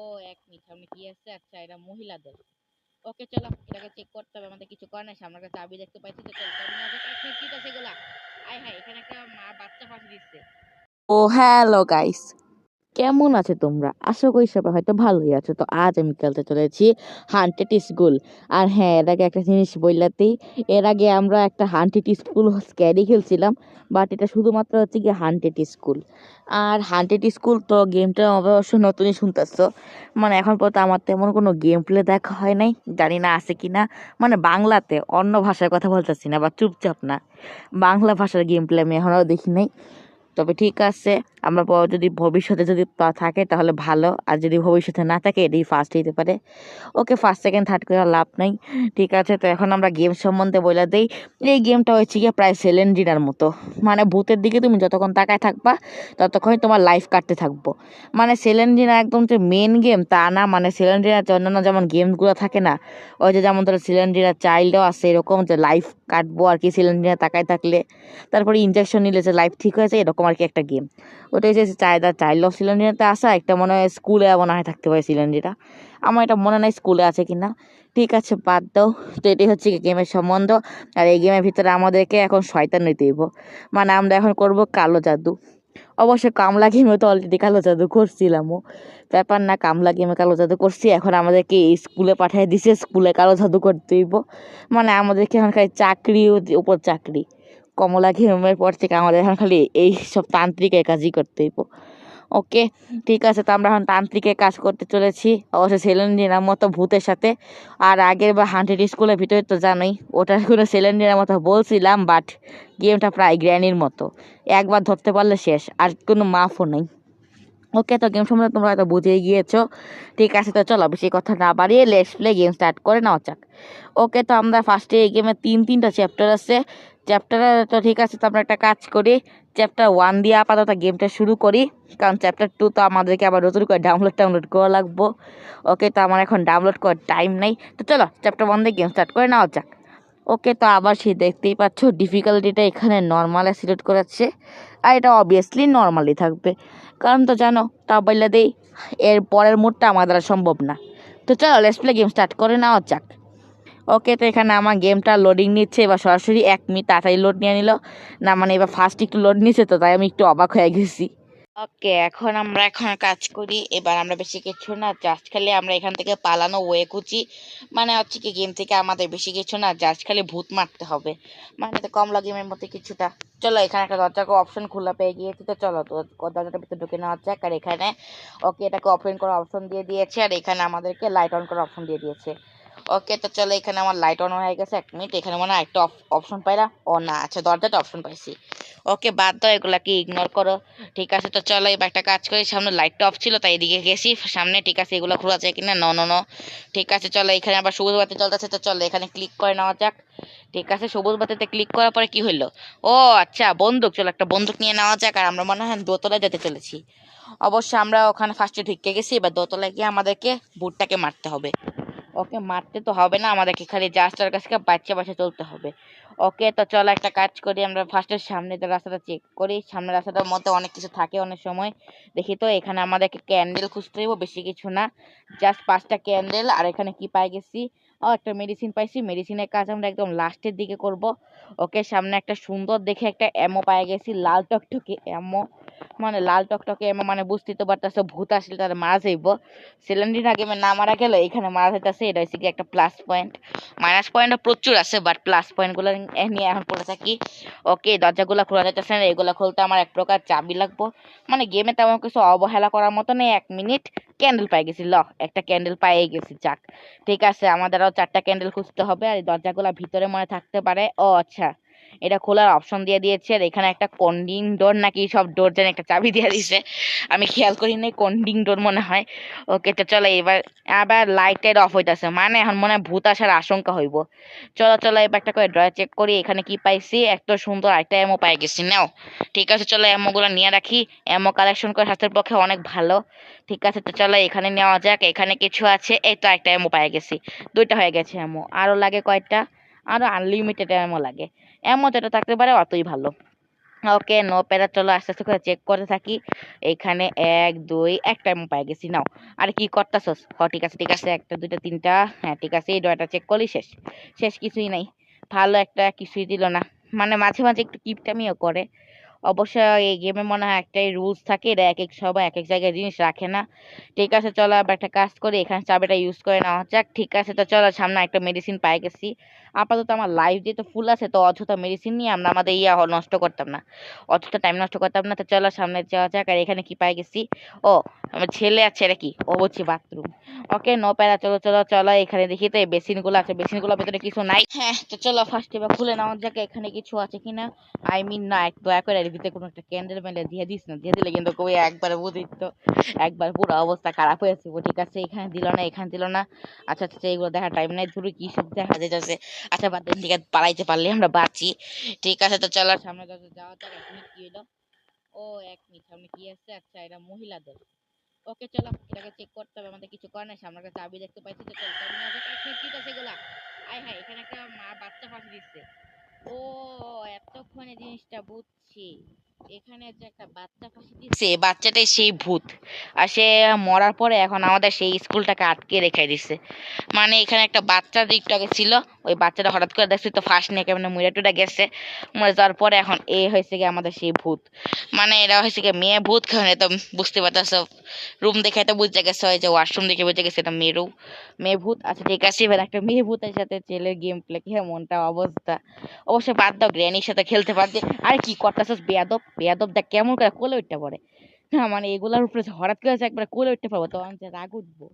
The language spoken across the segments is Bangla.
ও এক মিনিট সামনে কি আছে আচ্ছা এটা মহিলাদের। ওকে চলো, এটাকে চেক করতে হবে, আমাদের কিছু করার নাই সামনে কাছে চাবি দেখতে পাইছি তো চলো চাবি কি আছে সেগুলা। আয় হায়, এখানে একটা মা বাচ্চা ফাঁসি দিচ্ছে। ও হ্যালো গাইস কেমন আছে তোমরা? আশা করি সবাই হয়তো ভালোই আছো। তো আজ আমি খেলতে চলেছি হান্টেড স্কুল আর হ্যাঁ এর আগে একটা জিনিস বললাতেই এর আগে আমরা একটা হান্টেড স্কুল স্ক্যারি খেলছিলাম বাট এটা শুধুমাত্র হচ্ছে কি হান্টেড স্কুল আর হান্টেড স্কুল তো গেমটা অবশ্য নতুনই শুনতেছ। মানে এখন পর্যন্ত আমার তেমন কোনো গেম প্লে দেখা হয় নাই। জানি না আছে কি না মানে বাংলাতে অন্য ভাষায় কথা বলতেছি না, বা চুপচাপ না। বাংলা ভাষার গেম প্লে আমি এখনও দেখি নাই। তবে ঠিক আছে। আমরা যদি ভবিষ্যতে যদি থাকে তাহলে ভালো, আর যদি ভবিষ্যতে না থাকে এটাই ফার্স্ট হইতে পারে। ওকে ফার্স্ট সেকেন্ড থার্ড করে লাভ নাই। ঠিক আছে, তো এখন আমরা গেম সম্বন্ধে বলে দিই। এই গেমটা হচ্ছে গিয়ে প্রায় সেলেন্ডিনার মতো। মানে ভূতের দিকে তুমি যতক্ষণ তাকায় থাকবা, ততক্ষণই তোমার লাইফ কাটতে থাকব। মানে সেলেন্ডিনা একদম যে মেন গেম তা না। মানে সেলেন্ডিনার অন্যান্য যেমন গেমসগুলো থাকে না, ওই যে যেমন ধরো সিলিন্ডার চাইল্ডও আছে, এরকম যে লাইফ কাটবো আর কি সিলিন্ডার তাকায় থাকলে। তারপরে ইনজেকশন নিলে যে লাইফ ঠিক হয়েছে এরকম আর কি একটা গেম ওটা হচ্ছে চাহিদা চাইল্ড অফ সিলিন্ডারতে আসা, একটা মনে হয় স্কুলে মনে হয় থাকতে পারে সিলিন্ডারটা। আমার এটা মনে নাই স্কুলে আছে কি না ঠিক আছে, বাদ দাও। তো এটাই হচ্ছে গেমের সম্বন্ধ। আর এই গেমের ভিতরে আমাদেরকে এখন শয়তান নিতে হইব মানে আমরা এখন করব কালো জাদু। অবশ্য কামলা গেমে তো অলরেডি কালো জাদু করছিলামও। ব্যাপার না, কামলা গেমে কালো জাদু করছি। এখন আমাদেরকে স্কুলে পাঠিয়ে দিছে, স্কুলে কালো জাদু করতে হইব। মানে আমাদেরকে এখন খালি চাকরি উপর চাকরি। কমলা ঘেমের পর থেকে আমাদের এখন খালি এই সব তান্ত্রিকের কাজই করতে হইব। ওকে, ঠিক আছে, তো আমরা এখন তান্ত্রিকের কাজ করতে চলেছি। অবশ্য সেলেন্ডিনার মতো ভূতের সাথে। আর আগের বা হান্ড্রেড স্কুলের ভিতরে তো জানোই ওটা কোনো সেলেন্ডিনার মতো বলছিলাম বাট গেমটা প্রায় গ্র্যানির মতো। একবার ধরতে পারলে শেষ, আর কোনো মাফও নেই। ওকে, তো গেম সম্বন্ধে তোমরা হয়তো বুঝেই গিয়েছো। ঠিক আছে, তো চলো, বেশি কথা না বাড়িয়ে লেটস প্লে গেম স্টার্ট করে নেওয়া যাক। ওকে, তো আমরা ফার্স্টে এই গেমে তিন তিনটা চ্যাপ্টার আছে। চ্যাপ্টার তো ঠিক আছে, তো আমরা একটা কাজ করি। চ্যাপ্টার ওয়ান দিয়ে আপাতত গেমটা শুরু করি, কারণ চ্যাপ্টার টু তো আমাদেরকে আবার নতুন করে ডাউনলোড টাউনলোড করা লাগবো। ওকে, তো আমার এখন ডাউনলোড করার টাইম নেই। তো চলো, চ্যাপ্টার ওয়ান দিয়ে গেম স্টার্ট করে নেওয়া যাক। ওকে, তো আবার সে দেখতেই পাচ্ছ ডিফিকাল্টিটা এখানে নর্মালে সিলেক্ট করাচ্ছে আর এটা অবভিয়াসলি নর্মালি থাকবে। কারণ তো জানো তা বললে দেই, এর পরের মুডটা আমার দ্বারা সম্ভব না। তো চলো লেটস প্লে গেম স্টার্ট করে নেওয়া যাক। ওকে, তো এখানে আমার গেমটা লোডিং নিচ্ছে। এবার সরাসরি এক মিনিট তাড়াতাড়ি লোড নিয়ে নিল। না মানে এবার ফার্স্ট একটু লোড নিচ্ছে তো, তাই আমি একটু অবাক হয়ে গেছি। ওকে, এখন আমরা এখন কাজ করি। এবার আমরা বেশি কিছু না জাস্ট খালি আমরা এখান থেকে পালানো ওয়ে খুঁজি। মানে হচ্ছে কি গেম থেকে আমাদের বেশি কিছু না জাস্ট খালি ভূত মারতে হবে। মানে তো কমলা গেমের মতো কিছুটা। চলো, এখানে একটা দরজাকে অপশন খোলা পেয়ে গিয়েছি তো, চলো তো দরজাটার ভিতরে ঢুকে নেওয়া যাক। আর এখানে, ওকে এটাকে অপেন করার অপশন দিয়ে দিয়েছে। আর এখানে আমাদেরকে লাইট অন করার অপশন দিয়ে দিয়েছে। ওকে তো চলো এখানে আমার লাইট অন হয়ে গেছে এক মিনিট এখানে মনে হয় একটা অপশন পাইলাম। ও না আচ্ছা দরজাটা অপশন পাইছি। ওকে বাদ দাও, এগুলাকে ইগনোর করো। ঠিক আছে, তো চলো এবার একটা কাজ করি। সামনে লাইটটা অফ ছিল, তাই এদিকে গেছি। সামনে, ঠিক আছে, এগুলো খোলা যায় কিনা? ন ন ন ঠিক আছে, চলো এখানে আবার সবুজ বাতি চলতেছে তো চলো এখানে ক্লিক করে নেওয়া যাক। ঠিক আছে, সবুজ বাতিতে ক্লিক করার পরে কি হইল? ও আচ্ছা বন্দুক। চলো একটা বন্দুক নিয়ে নেওয়া যাক, আর আমরা মনে হয় দোতলায় যেতে চলেছি। অবশ্য আমরা ওখানে ফার্স্টে ঢুকে গেছি, এবার দোতলায় গিয়ে আমাদেরকে বুটটাকে মারতে হবে। ওকে মারতে তো হবে না, আমাদেরকে খালি জাস্টার কাছে বাচ্চা বাচ্চা চলতে হবে। ওকে তো চলো একটা কাজ করি, আমরা ফার্স্টের সামনে তো রাস্তাটা চেক করি সামনের রাস্তাটার মধ্যে অনেক কিছু থাকে অনেক সময়। দেখি তো এখানে আমাদেরকে ক্যান্ডেল খুঁজতে হইব, বেশি কিছু না। জাস্ট পাঁচটা ক্যান্ডেল আর এখানে কি পাই গেছি? ও, একটা মেডিসিন পাইছি মেডিসিনের কাজ আমরা একদম লাস্টের দিকে করব। ওকে সামনে একটা সুন্দর দেখে একটা অ্যামো পাই গেছি, লাল টকটকে অ্যামো মানে লাল টকটকে মানে বুঝতেই তো পারতেছো, ভূত আসলে তার মারা যাইব সিলিন্ডিনা গেমে না মারা গেলে এখানে মারা যাইতেছে এটা হচ্ছে কি একটা প্লাস পয়েন্ট মাইনাস পয়েন্টও প্রচুর আছে বাট প্লাস পয়েন্টগুলো নিয়ে এখন পড়ে থাকি। ওকে দরজাগুলো খোলা যাইতেছে না, এগুলো খুলতে আমার এক প্রকার চাবি লাগবো। মানে গেমে তেমন কিছু অবহেলা করার মতো নেই, এক মিনিট ক্যান্ডেল পাই গেছি। ল, একটা ক্যান্ডেল পাইয়ে গেছি, যাক। ঠিক আছে আমাদের চারটা ক্যান্ডেল খুঁজতে হবে, আর এই দরজাগুলো ভিতরে মনে থাকতে পারে। ও আচ্ছা। এটা খোলার অপশন দিয়ে দিয়েছে। আর এখানে একটা কন্ডিং ডোর নাকি সব ডোর যেন একটা চাবি দিয়ে দিয়েছে। আমি খেয়াল করি নাই কন্ডিং ডোর মনে হয়। ওকে তো চলো এবার, আবার লাইট টাইট অফ হইতাছে। মানে এখন মনে হয় ভূত আসার আশঙ্কা হইব। চলো চলো এবার একটা করে ড্রয়ার চেক করি। এখানে কি পাইছি? এত সুন্দর একটা এমো পাই গেছি। নাও, ঠিক আছে, চলো এমোগুলো নিয়ে রাখি। এমো কালেকশন করে স্বাস্থ্যের পক্ষে অনেক ভালো। ঠিক আছে, তো চলো এখানে নেওয়া যাক। এখানে কিছু আছে। এই তো একটা এমো পাই গেছি। দুইটা হয়ে গেছে এমো আরও লাগে কয়টা? আরও আনলিমিটেড এমো লাগে। এমন যেটা থাকতে পারে অতই ভালো। ওকে নো প্যারা চলো আস্তে আস্তে করে চেক করতে থাকি। এইখানে এক, দুই, একটা আমি পাই গেছি, নাও। আর কি করতেছস? হ, ঠিক আছে ঠিক আছে, একটা, দুইটা, তিনটা। হ্যাঁ ঠিক আছে, এই ডয়টা চেক করলি, শেষ। শেষ কিছুই নাই। ভালো একটা কিছুই দিল না। মানে মাঝে মাঝে একটু কিপটামিও করে। অবশ্য এই গেমে মনে হয় একটাই রুলস থাকে এটা এক এক সবাই এক এক জায়গায় জিনিস রাখে না। ঠিক আছে চলো আবার একটা কাজ করি এখানে চাবিটা ইউজ করে নেওয়া যাক। ঠিক আছে তো চলো সামনে একটা মেডিসিন পাই গেছি। আপাতত আমার লাইফ যেহেতু ফুল আছে তো অযথা মেডিসিন নিয়ে আমরা আমাদের ইয়া নষ্ট করতাম না। অযথা টাইম নষ্ট করতাম না তো চলো সামনে যাওয়া যাক। আর এখানে কি পাই গেছি? ও আমার ছেলে আছে এটা কি? ও বলছি বাথরুম ওকে নো প্যারা চলো চলো চলো এখানে দেখি তো এই বেসিনগুলো আছে। বেসিনগুলোর ভিতরে কিছু নাই। হ্যাঁ। তো চলো ফার্স্ট এবার খুলে নেওয়া যাক এখানে কিছু আছে কিনা। আই মিন না এক দয়া করে এর ভিতরে কোনো একটা ক্যান্ডেল ম্যান্ডেল দিয়ে দিস না, দিয়ে দিলে কিন্তু কই একবার বুঝিস তো একবার পুরো অবস্থা খারাপ হয়েছে ঠিক আছে, এখানে দিল না, এখানে দিল না। আচ্ছা আচ্ছা এইগুলো দেখার টাইম নাই, ধরো কি সব দেখা যেতেছে আচ্ছা বাদ দিন, ঠিক আছে, পালাইতে পারলে আমরা বাঁচি। ঠিক আছে, তো চলো, সামনে যাওয়া যাক মিনিট কি হলো ও, এক মিনিট, সামনে কি আছে? আচ্ছা এটা মহিলাদের। ওকে, চলো, এটাকে চেক করতে হবে, আমাদের কিছু করার নাই। সামনে একটা চাবি দেখতে পাইছি, তো চল কি আছে এগুলা আয় হায়, এখানে একটা মা বাচ্চা ফাঁসি দিচ্ছে। ও এতক্ষণে জিনিসটা বুঝছি। এখানে যে একটা বাচ্চা ফাঁসি দিচ্ছে বাচ্চাটাই সেই ভূত। আর সে মরার পরে এখন আমাদের সেই স্কুলটাকে আটকে রেখে দিচ্ছে মানে এখানে একটা বাচ্চা দিকটাকে ছিল, ওই বাচ্চাটা হঠাৎ করে দেখছি তো ফার্স্ট নিয়ে কেমন মুড়ে টুড়ে গেছে। মরে যাওয়ার পরে এখন এ হয়েছে গিয়ে আমাদের সেই ভূত। মানে এরা হয়েছে গিয়ে মেয়ে ভূত, কারণ তো বুঝতে পারতেছ, রুম দেখে তো বুঝতে গেছে হয় যে ওয়াশরুম দেখে বুঝে গেছে এটা মেয়েরও, মেয়ে ভূত। আচ্ছা ঠিক আছে, এবার একটা মেয়ে ভূতের সাথে ছেলের গেম প্লে কি মনটা অবস্থা। অবশ্যই বাদ দাও, গ্র্যানির সাথে খেলতে পারবে। আরে কি করতেছস, বেয়াদব। বেয়াদব দেখ কেমন করে কোলে উঠতে পারে? না মানে এগুলার উপরে হঠাৎ করে একবার কোলে উঠতে পারব, তখন যে রাগ উঠবো।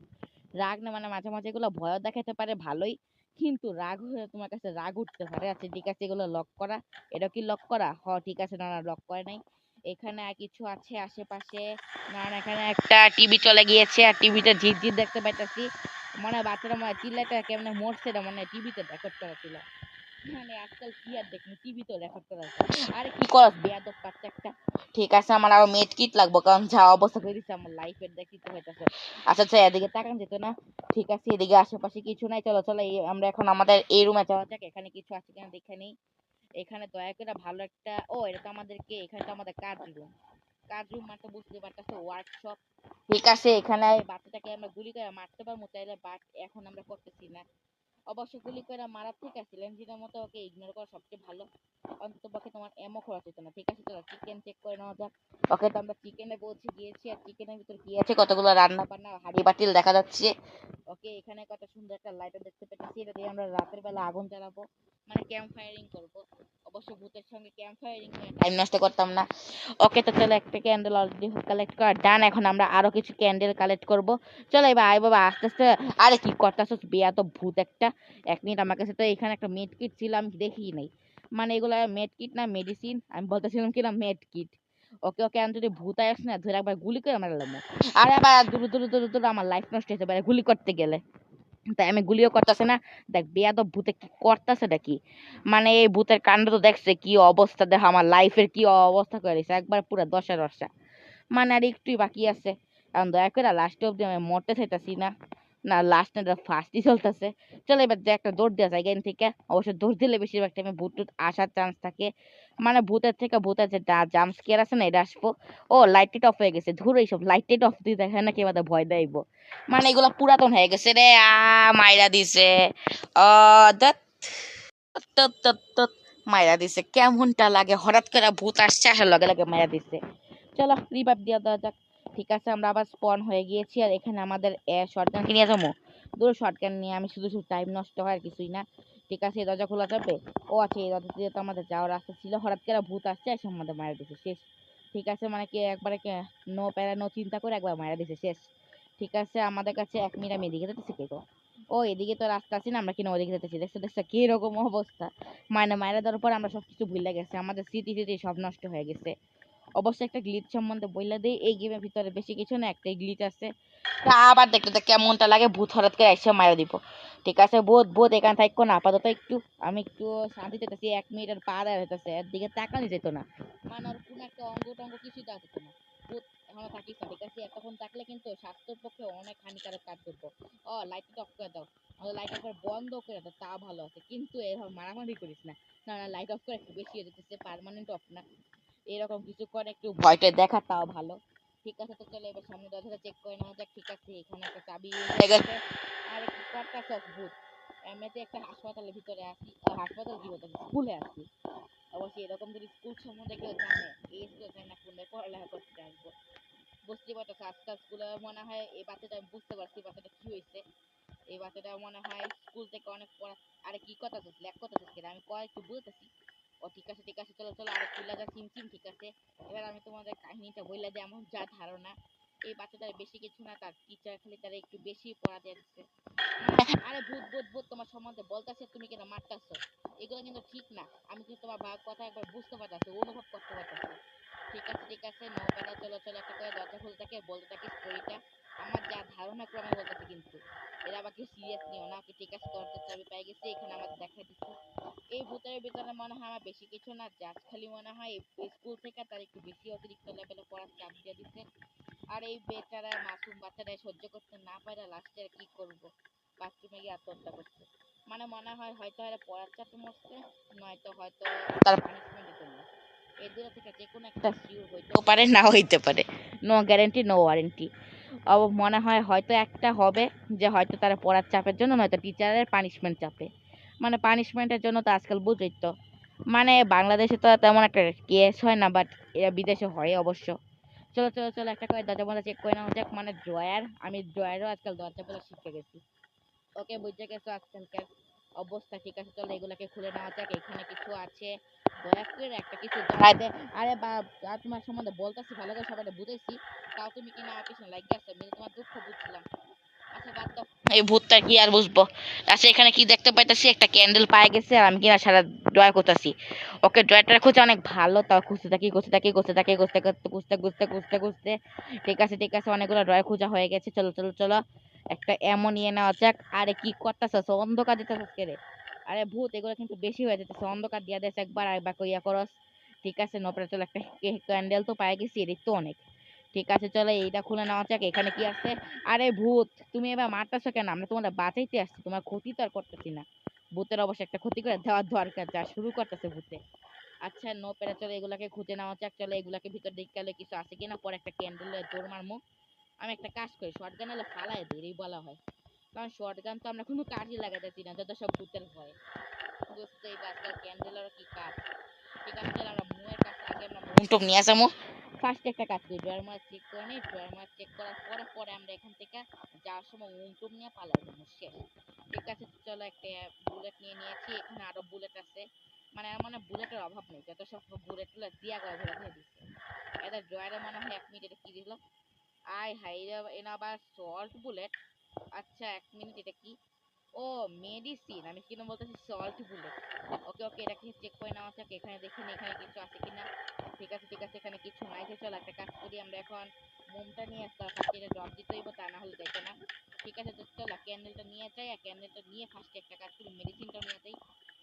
রাগ না মানে মাঝে মাঝে এগুলো ভয় দেখাতে পারে, ভালোই। কিন্তু রাগ হয়ে তোমার কাছে রাগ উঠতে পারে। আচ্ছা ঠিক আছে, এগুলো লক করা। এটা কি লক করা? হ, ঠিক আছে, না না লক করে নাই। এখানে আর কিছু আছে আশেপাশে? না এখানে একটা টিভি চলে গিয়েছে। আর টিভিতে ঝির ঝির দেখতে পাইতেছি। মনে হয় বাচ্চারা মনে হয় চিল্লাটা কেমনে মরছে না মানে টিভিতে রেকর্ড করা ছিল মানে আজকাল কি আর দেখি টিভিতে রেকর্ড করা। আরে কি করস বেয়াদব বাচ্চা একটা। ঠিক আছে আমার আরও মেট কিট লাগবে কারণ যা অবস্থা করে দিচ্ছে আমার লাইফের দেখিতে হইতেছে। আচ্ছা আচ্ছা এদিকে তাকান যেত না। ঠিক আছে এদিকে আশেপাশে কিছু নাই। চলো চলো আমরা এখন আমাদের এই রুমে যাওয়া যাক এখানে কিছু আছে কিনা দেখে নেই। এখানে দয়া করে ভালো একটা ও এটা তো আমাদেরকে এখানে তো আমাদের কাজ রুম কাজ রুম মানে তো বুঝতে পারতেছো ওয়ার্কশপ ঠিক আছে এখানে বাচ্চাটাকে আমরা গুলি করে মারতে পারব চাইলে বাট এখন আমরা করতেছি না। অবশ্য গুলি করে মারা ঠিক আছে লেন্সিনের মতো ওকে ইগনোর করা সবচেয়ে ভালো। অন্ততপক্ষে তোমার এমও খরচ হতো না। ঠিক আছে, চলো চিকেন চেক করে নেওয়া যাক। ওকে তো আমরা চিকেনে পৌঁছে গিয়েছি, আর চিকেনের ভিতর কি আছে? কতগুলো রান্না বান্না হাড়ি বাটিল দেখা যাচ্ছে। ওকে, এখানে কত সুন্দর একটা লাইটার দেখতে পেতেছি। এটা দিয়ে আমরা রাতের বেলা আগুন জ্বালাবো। মানে ক্যাম্প ফায়ারিং করব। অবশ্য ভূতের সঙ্গে ক্যাম্প ফায়ারিং টাইম নষ্ট করতাম না। ওকে তো চলো একটা ক্যান্ডেল অলরেডি কালেক্ট করা। ডান এখন আমরা আরও কিছু ক্যান্ডেল কালেক্ট করব। চলো এবার আয় বাবা, আস্তে আস্তে। আরে কি করতেছো বিয়া তো ভূত একটা। এক মিনিট আমার কাছে তো এখানে একটা মেড কিট ছিল, আমি দেখি নাই। মানে এগুলো মেড কিট না মেডিসিন আমি বলতেছিলাম কি না মেড কিট ওকে ওকে আমি যদি ভূত আস না, ধরে একবার গুলি করে মারলাম আরে আবার দূর দূর দূর দূর, আমার লাইফ নষ্ট হয়েছে, এবারে গুলি করতে গেলে। তাই আমি গুলিও করতেছে না। দেখ, বেয়াদব ভূতে কি করতেছে নাকি? মানে এই ভূতের কাণ্ড তো দেখছে, কি অবস্থা? দেখো, আমার লাইফের কি অবস্থা করে একবার পুরো দশা দশা মানে আর একটুই বাকি আছে। কারণ দয়া করে লাস্ট অব্দি আমি মরতে চাইতাছি না। না লাস্টে ফার্স্টই চলতেছে চলো এবার যে একটা দৌড় দেওয়া যায় এখান থেকে। অবশ্য দৌড় দিলে বেশিরভাগ টাইমে ভূত টুত আসার চান্স থাকে। মানে ভূতের থেকে ভূতের যে জাম্প স্কেয়ার আছে না, এটা আসব। ও লাইট টিট অফ হয়ে গেছে। ধরো এইসব লাইট টিট অফ দিয়ে দেখে না কেউ ভয় দেয়ব মানে এগুলো পুরাতন হয়ে গেছে রে, আ, মাইরা দিছে। ও দত মাইরা দিছে। কেমনটা লাগে? হঠাৎ করে ভূত আসছে, আসার লগে লগে মাইরা দিছে। চলো রিভাইভ দিয়ে দেওয়া যাক। ঠিক আছে, আমরা আবার স্পন হয়ে গিয়েছি আর এখানে আমাদের শর্টগান নিয়ে যাব? দূর শর্টগান নিয়ে আমি শুধু শুধু টাইম নষ্ট হয় আর কিছুই না। ঠিক আছে, এই দরজা খোলা যাবে? ও আচ্ছা এই দরজা দিয়ে তো আমাদের যাওয়ার রাস্তা ছিল। হঠাৎ করে ভূত আসছে, এসে আমাদের মারা দিছে, শেষ। ঠিক আছে মানে কি, একবারে নো প্যারা নো চিন্তা করে একবার মারা দিছে, শেষ। ঠিক আছে, আমাদের কাছে এক মিনিট, আমি এদিকে যেতেছি, কে ও, এদিকে তো রাস্তা আছে না, আমরা কিনা ওদিকে যেতেছি? দেখছ দেখছ, কীরকম অবস্থা। মানে মায়েরা দেওয়ার পর আমরা সবকিছু ভুলে গেছে। আমাদের স্মৃতি স্মৃতি সব নষ্ট হয়ে গেছে। অবশ্যই একটা গ্লিচ সম্বন্ধে বইলা দেই। এই গেমের ভিতরে বেশি কিছু না, একটাই গ্লিচ আছে। তা আবার দেখতে দেখ কেমনটা লাগে, ভূত হঠাৎ করে এসে মারা দিব। ঠিক আছে বোধ বোধ এখানে থাকব না আপাতত একটু, আমি একটু শান্তি পেতেছি, এক মিনিটের পা দেওয়া হইতেছে এর দিকে তাকানো যেত না। মানে ওর কোনো একটা অঙ্গ টঙ্গ কিছুই দেওয়া যেত না। ভূত, এখনও থাকিস না, ঠিক আছে? এতক্ষণ থাকলে কিন্তু স্বাস্থ্যের পক্ষে অনেক হানিকারক কাজ করব। ও লাইটটা অফ করে দাও। আমাদের লাইট একবার বন্ধ করে দাও, তা ভালো আছে। কিন্তু এভাবে মারামারি করিস না। না না লাইট অফ করে একটু বেশি হয়ে যেতেছে পার্মানেন্ট অফ না। এরকম কিছু করে একটু ভয়টা দেখা তাও ভালো। ঠিক আছে তো চলো এবার সামনে দরজাটা চেক করে নেওয়া যাক। ঠিক আছে এখানে একটা চাবি হয়ে গেছে। আর কি করতেছ ভূত। এমনিতে একটা হাসপাতালের ভিতরে আহ, হাসপাতাল কি বলতে স্কুলে আছি। অবশ্যই এরকম যদি স্কুল সম্বন্ধে কেউ জানে এই স্কুল জানে না কোনটা পড়ালেখা করতে আসব বুঝতে পারতো স্কুলে মনে হয় এই বাচ্চাটা আমি বুঝতে পারছি বাচ্চাটা কি হয়েছে। এই বাচ্চাটা মনে হয় স্কুল থেকে অনেক পড়া আরে কি কথা ল্যাক কথা আমি কয় একটু বলতেছি। ও, ঠিক আছে ঠিক আছে, চলো চলো, আরে খুলে যা চিম ঠিক আছে। এবার আমি তোমাদের কাহিনীটা বললে যে আমার যা ধারণা। এই বাচ্চাটার বেশি কিছু না, তার টিচার খালি তারা একটু বেশি পড়া দিচ্ছে আরে ভূত ভূত ভূত, তোমার সম্বন্ধে বলতেছে, তুমি কেন মারতাছো? এগুলো কিন্তু ঠিক না। আমি কিন্তু তোমার ভাব কথা একবার বুঝতে পারতাছি, অনুভব করতে পারতাছি। ঠিক আছে ঠিক আছে, নৌকাটা, চলো চলো, একটা করে দরজা খুলতে থাকে, বলতে থাকে স্টোরিটা আমার যা ধারণা ক্রমে বলতেছে কিন্তু এরা আমাকে সিরিয়াস নিও না। ওকে আছে দরজার চাবি পেয়ে গেছি, এখানে আমাদের দেখা দিচ্ছে। এই ভূতের ভিতরে মনে হয় আমার বেশি কিছু না, জাস্ট খালি মনে হয় স্কুল থেকে তার একটু বেশি অতিরিক্ত লেভেলে পড়ার চাপ দিয়ে দিচ্ছে। আর এই বেচারা মাসুম বাচ্চাটা সহ্য করতে না পারে লাস্টে আর কি করব? বাথরুমে গিয়ে আত্মহত্যা করছে। মানে মনে হয় হয়তো এরা পড়ার চাপে মরছে, নয়তো হয়তো তার পানিশমেন্টের জন্য এই দুটো থেকে যে কোনো একটা শিওর হইতেও পারে। না হইতে পারে। নো গ্যারেন্টি নো ওয়ারেন্টি মনে হয় হয়তো একটা হবে যে হয়তো তারা পড়ার চাপের জন্য নয়তো টিচারের পানিশমেন্ট চাপে। মানে পানিশমেন্টের জন্য তো আজকাল বুঝই তো। মানে বাংলাদেশে তো তেমন একটা কেস হয় না বাট বিদেশে হয় অবশ্য। চলো চলো চলো, একটা করে দরজা বন্ধ চেক করে নেওয়া যাক। মানে ড্রয়ার আমি ড্রয়ারও আজকাল দরজা বলা শিখে গেছি। ওকে, বুঝে গেছো আজকালকার অবস্থা। ঠিক আছে, চলো এগুলাকে খুলে নেওয়া যাক। এখানে কিছু আছে। একটা কিছু আরে তোমার সম্বন্ধে বলতেছি, ভালো করে বুঝেছি তাও তুমি পিছনে লাইক গেছো আমি তোমার দুঃখ বুঝছিলাম। আচ্ছা বাদ দাও। এই ভূতটা কি আর বুঝব? আচ্ছা এখানে কি দেখতে পাইতেছি? একটা ক্যান্ডেল পায়ে গেছে আর আমি কিনা সারা ড্রয়ার করতেছি। ওকে ড্রয়ারটা খুঁজে অনেক ভালো। তাও খুঁজতে থাকি খুঁজতে থাকি খুঁজতে থাকি, খুঁজতে খুঁজতে খুঁজতে খুঁজতে খুঁজতে ঠিক আছে ঠিক আছে, অনেকগুলো ড্রয়ার খোঁজা হয়ে গেছে। চলো চলো চলো। একটা এমন নিয়ে নেওয়া যাক। আরে কি করতেছস? অন্ধকার দিতেছস কে রে? আরে ভূত, এগুলো কিন্তু বেশি হয়ে যেতেছে অন্ধকার দিয়া দেশ একবার আর একবার কইয়া করস। ঠিক আছে নোপরে চলো একটা ক্যান্ডেল তো পায়ে গেছি, এদিক তো অনেক। ঠিক আছে, চলো এইটা খুলে নেওয়া যাক, এখানে কি আছে? আরে ভূত, তুমি এবার মারতেছো কেন? আমরা তোমার বাঁচাইতে আসছি, তোমার ক্ষতি তো আর করতেছি না। ভূতের অবশ্য একটা ক্ষতি করে দেওয়ার দরকার, যা শুরু করতেছে ভূতে। আচ্ছা নো পেরে চলো এগুলাকে খুঁজে নেওয়া যাক, চলো এগুলাকে ভিতর দিকে গেলে কিছু আছে কিনা? পরে একটা ক্যান্ডেলের দৌড় মারমু। আমি একটা কাজ করি শর্ট গান হলে ফালাই দিই বলা হয়। কারণ শর্ট গান তো আমরা কোনো কাজে লাগাতেছি না যত সব ভূতের ভয় বুঝতেই পারছি ক্যান্ডেলেরও কি কাজ? ঠিক আছে চলো আমরা মুয়ের কাছে আগে আমরা মুন্টুক নিয়ে আসামু ফার্স্ট একটা কাজ করি ড্রয়ার মাছ চেক করে নিই ড্রয়ার মাছ চেক করার পরে পরে আমরা এখান থেকে যাওয়ার সময় মুন্টুক নিয়ে পালাই যাব শেষ। ঠিক আছে চলো একটা বুলেট নিয়ে নিয়েছি এখানে আরও বুলেট আছে। মানে আমার মনে বুলেটের অভাব নেই যত সব বুলেটগুলো দিয়া করে ভরে ভরে দিচ্ছে এটা ড্রয়ারে মনে হয় এক মিনিট এটা কি দিল? আয় হাই এনা আবার সল্ট বুলেট আচ্ছা এক মিনিট এটা কি? ও মেডিসিন আমি কিনা বলতেছি সল্ট বুলেট ওকে ওকে এটাকে চেক করে নেওয়া যাক এখানে দেখি না এখানে কিছু আছে কিনা? ঠিক আছে ঠিক আছে, এখানে কিছু নাই, তো চলো একটা কাজ করি, আমরা এখন মোমটা নিয়ে আসতে ফার্স্ট এটা ড্রপ দিতে হইব, তা না হলে দেখে না। ঠিক আছে, তো চলো ক্যান্ডেলটা নিয়ে যাই আর ক্যান্ডেলটা নিয়ে ফার্স্টে একটা কাজ করি মেডিসিনটা নিয়ে যাই।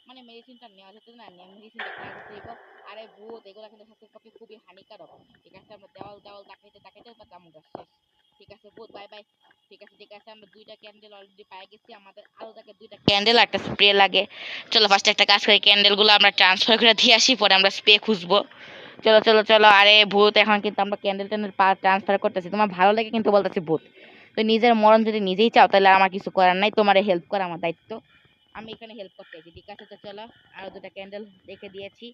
মানে মেডিসিনটা নেওয়া যেত না মেডিসিনটা খাওয়া যেতে হইব। আরে ভূত, এগুলো কিন্তু স্বাস্থ্যের পক্ষে খুবই হানিকারক। ঠিক আছে, আমরা দেওয়াল দেওয়াল তাকাইতে তাকাইতে বা গাছ শেষ। ঠিক আছে ভূত বাই বাই ঠিক আছে ঠিক আছে, আমরা দুইটা ক্যান্ডেল অলরেডি পেয়ে গেছি, আমাদের আরও তাকে দুইটা ক্যান্ডেল একটা স্প্রে লাগে। চলো ফার্স্ট একটা কাজ করি ক্যান্ডেলগুলো আমরা ট্রান্সফার করে দিয়ে আসি, পরে আমরা স্প্রে খুঁজবো। চলো চলো চলো, আরে ভূত, এখন কিন্তু আমরা ক্যান্ডেল ট্যান্ডেল ট্রান্সফার করতেছি। তোমার ভালো লাগে কিন্তু বলতেছি ভূত। তো নিজের মরণ যদি নিজেই চাও, তাহলে আমার কিছু করার নাই, তোমার হেল্প করা আমার দায়িত্ব। আমি এখানে হেল্প করতে চাইছি ঠিক আছে? তো চলো, আরও দুটা ক্যান্ডেল রেখে দিয়েছি।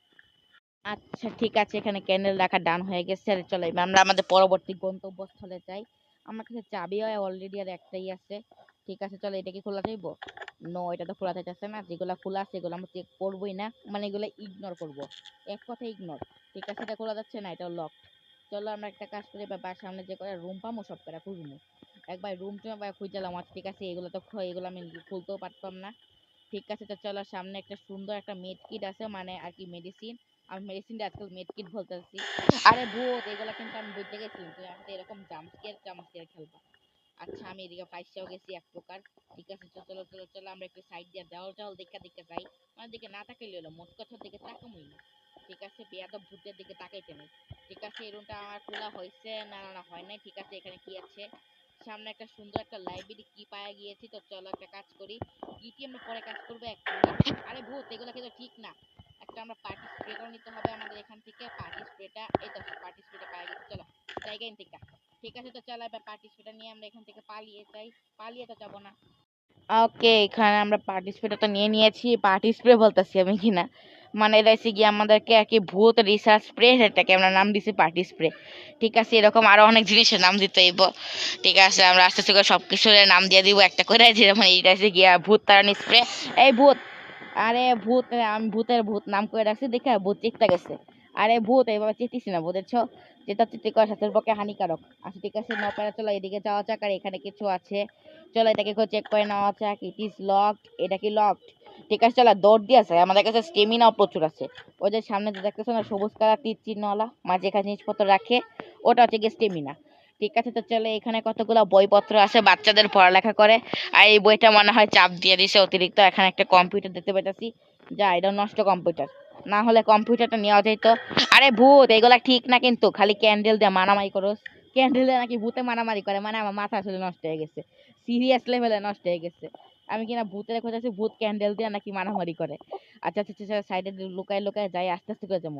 আচ্ছা ঠিক আছে, এখানে ক্যান্ডেল রাখা ডান হয়ে গেছে। চলো আমরা আমাদের পরবর্তী গন্তব্যস্থলে যাই। আমার কাছে চাবি হয় অলরেডি আর একটাই আছে। ঠিক আছে, চলো এটা কি খোলা যাইবো? নো এটা তো খোলা যাইতেছে না। যেগুলো খোলা আছে, এগুলো আমরা চেক করবোই না। মানে এগুলো ইগনোর করব। এক কথা ইগনোর ঠিক আছে, এটা খোলা যাচ্ছে না এটা লক চলো আমরা একটা কাজ করি, বা বাসার সামনে যে করে রুম পামো, সব করে খুঁজবো একবার রুম টুম একবার খুঁজলাম আচ্ছা ঠিক আছে, এগুলো তো এগুলো আমি খুলতেও পারতাম না। ঠিক আছে, তো চলো, সামনে একটা সুন্দর একটা মেড কিট আছে মানে আর কি মেডিসিন আমি মেডিসিনটা আজকাল মেড কিট বলতেছি। আরে ভূত এগুলো কিন্তু আমি বুঝতে গেছিলাম তুমি আমাকে এরকম জাম্পস্কেয়ার জাম্পস্কেয়ার খেলবা। আচ্ছা আমি এদিকে পাইসাও গেছি এক প্রকার। ঠিক আছে তো চলো চলো চলো আমরা একটু সাইড দিয়ে দেওয়াল টাওয়াল দেখা দেখা যাই। আমার দিকে না তাকাইলে হলো মোট কথার দিকে তাকামই না। ঠিক আছে বেয়াদব ভূতের দিকে তাকাইতে নেই। ঠিক আছে এই রুমটা আমার খোলা হয়েছে না না না হয় নাই। ঠিক আছে এখানে কি আছে? সামনে একটা সুন্দর একটা লাইব্রেরি কি পাওয়া গিয়েছি তো চলো একটা কাজ করি। কি কি আমরা পরে কাজ করব এক আরে ভূত এগুলো কিন্তু ঠিক না। একটা আমরা পার্টি স্প্রে করে নিতে হবে আমাদের এখান থেকে। পার্টি স্প্রেটা তো পার্টি স্প্রেটা পাই গেছে। চলো জায়গায় থেকে ঠিক আছে তো চলো এবার পার্টি স্প্রেটা নিয়ে আমরা এখান থেকে পালিয়ে যাই। পালিয়ে তো যাব না। ওকে এখানে আমরা পার্টি স্প্রেটা তো নিয়ে নিয়েছি। পার্টি স্প্রে বলতেছি আমি কিনা মানে এটা গিয়ে আমাদেরকে আর কি ভূত রিসার্চ স্প্রে সেটাকে আমরা নাম দিছি পার্টি স্প্রে ঠিক আছে, এরকম আরও অনেক জিনিসের নাম দিতে হইব। ঠিক আছে, আমরা আস্তে আস্তে করে সব কিছুর নাম দিয়ে দিব একটা করে। যেরকম এইটা হচ্ছে গিয়া ভূত তাড়ানি স্প্রে এই ভূত আরে ভূত আমি ভূতের ভূত, নাম করে রাখছি, দেখে ভূত চিকতে গেছে। আরে ভূত এইভাবে চিতিস না, বুঝেছ? যেটা চিতি করা স্বাস্থ্যের পক্ষে হানিকারক। আচ্ছা ঠিক আছে নপাড়া চলো এদিকে যাওয়া যাক, আর এখানে কিছু আছে। চলো এটাকে চেক করে নেওয়া যাক ইট ইজ লকড এটা কি লকড ঠিক আছে, চলো, দৌড় দিয়ে আছে আমাদের কাছে স্টেমিনাও প্রচুর আছে। যে সামনে যে দেখতেছো না, সবুজ কালার তীর চিহ্নওয়ালা, মাঝে এখানে জিনিসপত্র রাখে, ওটা হচ্ছে গিয়ে স্টেমিনা ঠিক আছে, তো চলো এখানে কতগুলো বইপত্র আছে, বাচ্চাদের পড়ালেখা করে। আর এই বইটা মনে হয় চাপ দিয়ে দিছে অতিরিক্ত, এখানে একটা কম্পিউটার দেখতে পাইতেছি। যা এটা নষ্ট কম্পিউটার না হলে কম্পিউটারটা নেওয়া যেত আরে ভূত, এগুলা ঠিক না কিন্তু, খালি ক্যান্ডেল দিয়ে মারামারি করো। ক্যান্ডেল দিয়ে নাকি ভূতে মারামারি করে মানে আমার মাথা আসলে নষ্ট হয়ে গেছে। সিরিয়াস লেভেলে নষ্ট হয়ে গেছে। আমি কিনা ভূতের খোঁজাচ্ছি ভূত ক্যান্ডেল দিয়ে নাকি মারামারি করে। আচ্ছা আচ্ছা আচ্ছা সাইডে লুকায় লুকায় যাই, আস্তে আস্তে করে যাব।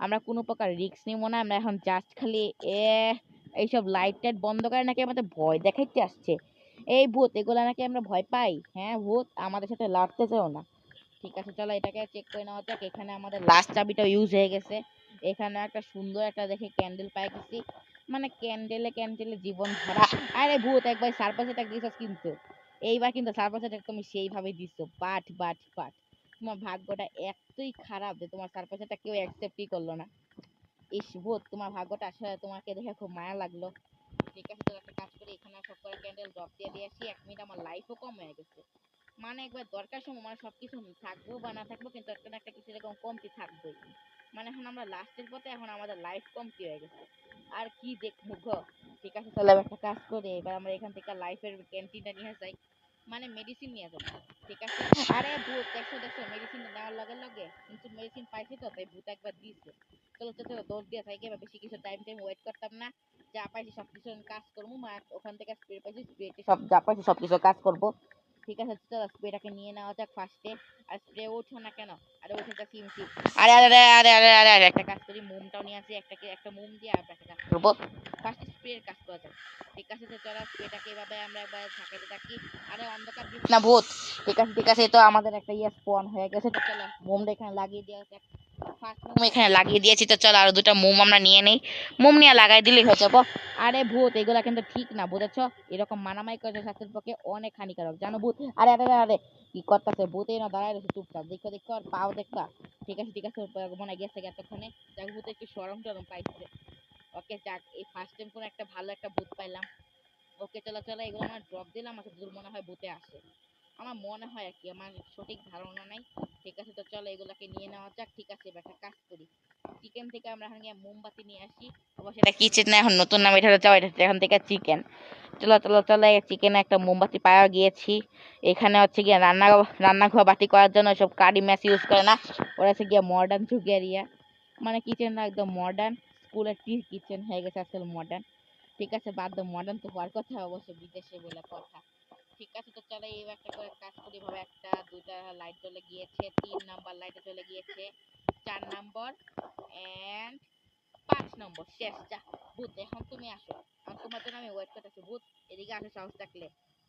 আমরা কোনো প্রকার রিস্ক নিব না, আমরা এখন জাস্ট খালি এ এইসব লাইট টাইট বন্ধ করে নাকি আমাদের ভয় দেখাইতে আসছে। এই ভূত, এগুলা নাকি আমরা ভয় পাই? হ্যাঁ ভূত, আমাদের সাথে লড়তে চাও না। ঠিক আছে, চলো এটাকে চেক করে নেওয়া যাক। এখানে আমাদের লাস্ট চাবিটা ইউজ হয়ে গেছে। এখানে একটা সুন্দর একটা দেখে ক্যান্ডেল পাই গেছি। মানে ক্যান্ডেলে ক্যান্ডেলে জীবন ভরা আরে ভূত, একবার সারপাস অ্যাটাক দিছিস কিন্তু। এইবার কিন্তু সারপাস অ্যাটাক তুমি সেইভাবে দিছো। বাট বাট বাট তোমার ভাগ্যটা এতই খারাপ যে তোমার সারপাস অ্যাটাক কেউ অ্যাকসেপ্টই করল না। ইস ভূত তোমার ভাগ্যটা আসলে তোমাকে দেখে খুব মায়া লাগল। ঠিক আছে, তো একটা কাজ করি, এখানে সব করে ক্যান্ডেল ড্রপ দিয়ে দিয়ে আসি, এক মিনিট আমার লাইফও কম হয়ে গেছে। মানে একবার দরকার সময় মানে সব কিছু থাকব বা না থাকব, কিন্তু একটা না একটা কিছু এরকম কমতি থাকবেই। মানে এখন আমরা লাস্টের পথে, এখন আমাদের লাইফ কমতি হয়ে গেছে। আর কি দেখব ঠিক আছে, তাহলে একটা কাজ করি, এবার আমরা এখান থেকে লাইফের ক্যান্টিনটা নিয়ে যাই। মানে মেডিসিন নিয়ে যাব। ঠিক আছে? আরে ভূত দেখছ দেখছ মেডিসিন নেওয়ার লগে লগে কিন্তু মেডিসিন পাইছি তো তাই ভূত একবার দিয়েছে চলো চলো চলো দৌড় দিয়ে থাকি বেশি কিছু টাইম টাইম ওয়েট করতাম না। যা পাইছি সব কিছু কাজ করব মা ওখান থেকে স্প্রে পাইছি স্প্রে সব যা পাইছি সব কিছু কাজ করব। ঠিক আছে চলো স্প্রেটাকে নিয়ে নেওয়া যাক ফার্স্টে আর স্প্রে ওঠো না কেন? আরে ওঠে যা সিমসি আরে আরে আরে আরে আরে আরে একটা কাজ করি, মোমটাও নিয়ে আসি, একটাকে, একটা মোম দিয়ে আর একটা কাজ করব। ফার্স্ট স্প্রের কাজ করা যাক। ঠিক আছে, তো চলো স্প্রেটাকে এভাবে আমরা একবার ঝাঁকাতে থাকি। আরে, অন্ধকার না, ভূত। ঠিক আছে ঠিক আছে তো আমাদের একটা ইয়ে স্পন হয়ে গেছে। তো চলো, মোমটা এখানে লাগিয়ে দেওয়া যাক। এখানে লাগিয়ে দিয়েছি তো চলো আরও দুটো মোম আমরা নিয়ে নেই। মোম নিয়ে লাগাই দিলেই হয়ে যাব। আরে ভূত এগুলা কিন্তু ঠিক না বুঝেছ? এরকম মানামাই করে স্বাস্থ্যের পক্ষে অনেক হানিকারক জানো ভূত? আরে আরে আরে, কি করতেছে? ভূতে না দাঁড়ায় রয়েছে চুপচাপ। দেখো দেখো আর পাও দেখবা ঠিক আছে ঠিক আছে মনে গেছে এতক্ষণে। যাক ভূত একটু সরম টরম পাইছে। ওকে যাক এই ফার্স্ট টাইম কোনো একটা ভালো একটা ভূত পাইলাম। ওকে চলো চলো এগুলো আমার ড্রপ দিলাম আমার দূর মনে হয় ভূতে আসে। আমার মনে হয় আর কি আমার সঠিক ধারণা নাই। ঠিক আছে, তো চলো এগুলাকে নিয়ে নেওয়া যাক, ঠিক আছে, এবার একটা কাজ করি। চিকেন থেকে আমরা এখন মোমবাতি নিয়ে আসি। অবশ্যই এটা কিচেন না, এখন নতুন নাম, এটা হচ্ছে এটা এখন থেকে চিকেন চলো চলো চলো চিকেনে একটা মোমবাতি পাওয়া গিয়েছি। এখানে হচ্ছে গিয়ে রান্না, রান্নাঘর বাতি করার জন্য সব কারি ম্যাচ ইউজ করে না, ওরা হচ্ছে গিয়ে মডার্ন যুগ এরিয়া মানে কিচেনটা একদম মডার্ন স্কুলের টি কিচেন হয়ে গেছে আসলে মডার্ন ঠিক আছে, বাদ মডার্ন তো হওয়ার কথা অবশ্য বিদেশে বলে কথা। ঠিক আছে তো চলো এই একটা করে কাজ করি। ভাবে একটা, দুইটা লাইট জ্বলে গিয়েছে, তিন নাম্বার লাইটে চলে গিয়েছে, চার নাম্বার এন্ড পাঁচ নম্বর শেষ, যা। ভূত, এখন তুমি আসো। এখন তোমার জন্য আমি ওয়েট করতেছি। ভূত, এদিকে আসো, সাহস থাকলে।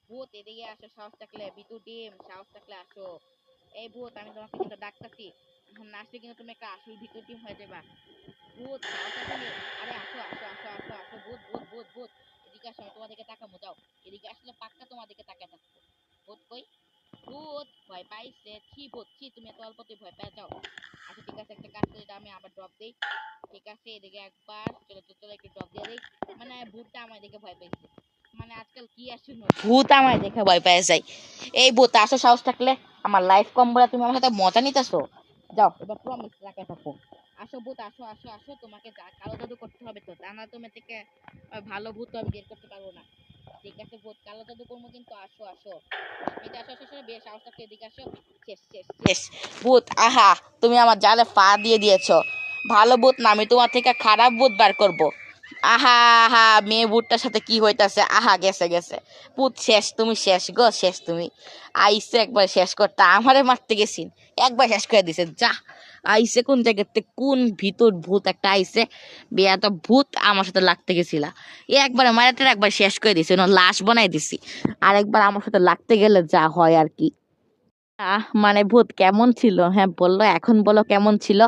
ভূত, এদিকে আসো, সাহস থাকলে। বিটু ডিম, সাহস থাকলে আসো। এই ভূত, আমি তোমাকে কিন্তু ডাকতেছি এখন আসলে কিন্তু তুমি একটা আসল ভিতর টিম হয়ে যাবা। ভূত, সাহস থাকলে আরে আসো আসো আসো আসো আসো। ভূত ভূত ভূত ভূত। এদিকে আসো, আমি তোমাদেরকে তাকামো, যাও। এদিকে আসলে পাক্কা তোমাদেরকে তাকায় থাকব। ভূত কই? ভূত, ভয় পাইছে। ছি, ভূত, ছি, তুমি এত অল্পতে ভয় পেয়ে, যাও। আচ্ছা ঠিক আছে, একটা কাজ করে আমি আবার ড্রপ দিই। ঠিক আছে, এদিকে একবার চলো চলো চলো, একটু ড্রপ দিয়ে দিই। মানে ভূতটা আমার দেখে ভয় পেয়েছে মানে আজকাল কি আসছে ভূত আমার দেখে ভয় পেয়ে যায় এই ভূত, আসো সাহস থাকলে। আমার লাইফ কম বলে তুমি আমার সাথে মজা নিতেছো? যাও এবার প্রমিস রাখে থাকো আসো ভূত আসো আসো আসো তোমাকে যা কালো জাদু করতে হবে তো। তা না তুমি থেকে ভালো ভূত আমি বের করতে পারব না। ঠিক আছে ভূত কালো জাদু করব কিন্তু আসো আসো। এটা আসো আসো আসো বেশ সাহস থাকলে এদিকে আসো। শেষ শেষ। শেষ। ভূত আহা তুমি আমার জালে পা দিয়ে দিয়েছ। ভালো ভূত না আমি তোমার থেকে খারাপ ভূত বার করব। আহা আহা, মেয়ে ভূতটার সাথে কি হইতাছে? আহা, গেছে গেছে। ভূত শেষ, তুমি শেষ গো, শেষ তুমি। আইসে একবার শেষ করতে, আমারে মারতে গেছিন একবার শেষ করে দিছে, যা। আইসে কোন জায়গাতে, কোন ভিতর ভূত একটা আইসে বিয়া তো ভূত আমার সাথে লাগতে গেছিলা। একবারে মারাতে একবার শেষ করে দিছি লাশ বানাই দিছি। আর একবার আমার সাথে লাগতে গেলে যা হয় আর কি। আহ মানে ভূত কেমন ছিল? হ্যাঁ বলল, এখন বলো কেমন ছিল?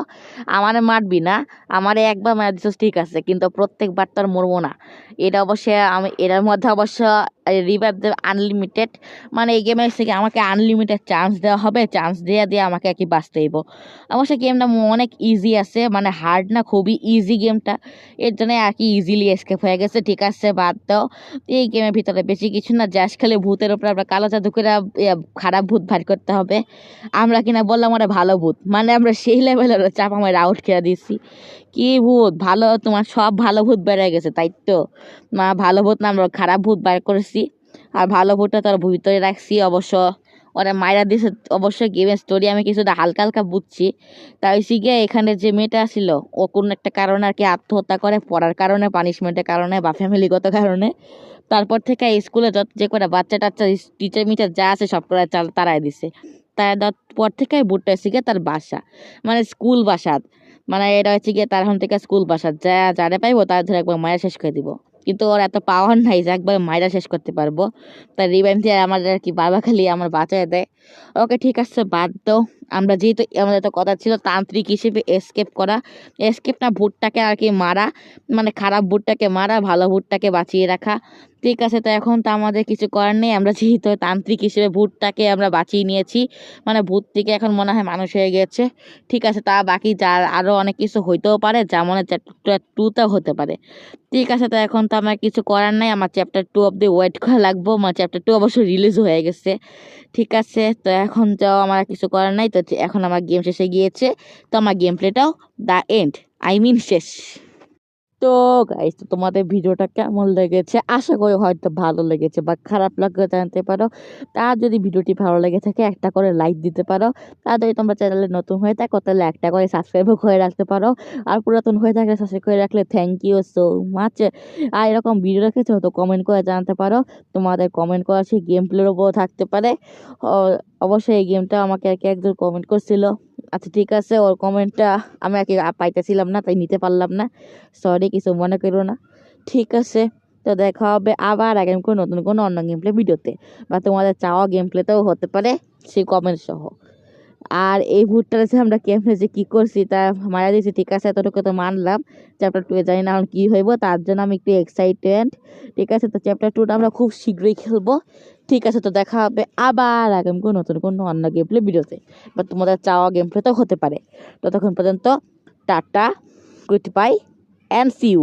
আমার মারবি না, আমারে একবার মারা ঠিক আছে, কিন্তু প্রত্যেকবার তো আর মরবো না। এটা অবশ্য আমি, এটার মধ্যে অবশ্য রিভাইভ দেবে আনলিমিটেড মানে এই গেমে থেকে আমাকে আনলিমিটেড চান্স দেওয়া হবে। চান্স দেওয়া দিয়ে আমাকে আর কি বাঁচতে হইব। অবশ্য গেমটা অনেক ইজি আছে। মানে হার্ড না, খুবই ইজি গেমটা এর জন্য আর কি ইজিলি এসকেপ হয়ে গেছে। ঠিক আছে, বাদ দাও। এই গেমের ভিতরে বেশি কিছু না। জাস্ট খালি ভূতের উপরে আমরা কালো জাদু করে খারাপ ভূত ভার করতে হবে। আমরা কিনা বললাম ওরা ভালো ভূত। মানে আমরা সেই লেভেলের চাপ আমার আউট খেয়ে দিচ্ছি কি ভূত? ভালো, তোমার সব ভালো ভূত বেড়ে গেছে, তাই তো? মা, ভালো ভূত না, আমরা খারাপ ভূত বের করেছি। আর ভালো ভূতটা তার ভিতরে রাখছি অবশ্য। ওরা মায়েরা দিয়েছে অবশ্য গেমের স্টোরি আমি কিছুটা হালকা হালকা বুঝছি। তাই হচ্ছে গিয়ে এখানে যে মেয়েটা ছিল ও কোনো একটা কারণে আর কি আত্মহত্যা করে, পড়ার কারণে পানিশমেন্টের কারণে বা ফ্যামিলিগত কারণে। তারপর থেকে স্কুলে যত যে করে বাচ্চা টাচ্চা টিচার মিচার যা আছে সব করে তারাই দিছে। তারপর থেকে বুটটা গিয়ে তার বাসা মানে স্কুল বাসা মানে এটা হচ্ছে গিয়ে তার এখন থেকে স্কুল বাসা যা যারে পাইবো তার ধরে একবার মায়ের শেষ করে দিব। কিন্তু ওর এত পাওয়ার নাই যে একবার মায়েরা শেষ করতে পারব। তাই রিভাইম দিয়ে আমাদের আর কি বাবা খালি আমার বাঁচায় দেয়। ওকে ঠিক আছে, বাদ দাও। আমরা যেহেতু আমাদের তো কথা ছিল তান্ত্রিক হিসেবে এসকেপ করা এসকেপ না ভুটটাকে আর কি মারা মানে খারাপ ভুটটাকে মারা, ভালো ভুটটাকে বাঁচিয়ে রাখা। ঠিক আছে, তো এখন তো আমাদের কিছু করার নেই, আমরা যেহেতু তান্ত্রিক হিসেবে ভূতটাকে আমরা বাঁচিয়ে নিয়েছি মানে ভূত থেকে এখন মনে হয় মানুষ হয়ে গেছে। ঠিক আছে, তা বাকি যা আরও অনেক কিছু হইতেও পারে যেমন চ্যাপ্টার টুতেও হতে পারে। ঠিক আছে, তো এখন তো আমার কিছু করার নাই, আমার চ্যাপ্টার টু অব্দি ওয়েট করা লাগবো, আমার চ্যাপ্টার টু অবশ্য রিলিজ হয়ে গেছে। ঠিক আছে, তো এখন তো আমার কিছু করার নাই, তো এখন আমার গেম শেষে গিয়েছে তো আমার গেম প্লেটাও দ্য এন্ড আই মিন শেষ। তো গাইস তো তোমাদের ভিডিওটা কেমন লেগেছে? আশা করি হয়তো ভালো লেগেছে বা খারাপ লাগলে জানতে পারো। তার যদি ভিডিওটি ভালো লেগে থাকে, একটা করে লাইক দিতে পারো। আর যদি তোমরা চ্যানেলে নতুন হয়ে থাকো, তাহলে একটা করে সাবস্ক্রাইবও করে রাখতে পারো। আর পুরাতন হয়ে থাকলে সাবস্ক্রাইব করে রাখলে থ্যাংক ইউ সো মাচ আর এরকম ভিডিও রেখেছো তো কমেন্ট করে জানাতে পারো। তোমাদের কমেন্ট করা সেই গেম প্লের উপরও থাকতে পারে। অবশ্যই এই গেমটা আমাকে আর কি একজন কমেন্ট করছিল। আচ্ছা ঠিক আছে, ওর কমেন্টটা আমি আর কি পাইতেছিলাম না, তাই নিতে পারলাম না। সরি কিছু মনে করো না। ঠিক আছে, তো দেখা হবে আবার আগামী কোনো নতুন কোনো অন্য গেম প্লে ভিডিওতে। বা তোমাদের চাওয়া গেম প্লেতেও হতে পারে, সেই কমেন্ট সহ। আর এই ভুটটা যে আমরা গেমে যে কী করছি, তা মারা দিয়েছি ঠিক আছে, এতটুকু তো মানলাম। চ্যাপ্টার টু জানি না এখন কী হইব, তার জন্য আমি একটু এক্সাইটেড ঠিক আছে, তো চ্যাপ্টার টুটা আমরা খুব শীঘ্রই খেলব। ঠিক আছে, তো দেখা হবে আবার আগামী কোনো নতুন কোনো অন্য গেম প্লে ভিডিওতে। বা তোমাদের চাওয়া গেম তো হতে পারে। ততক্ষণ পর্যন্ত tata goodbye and see you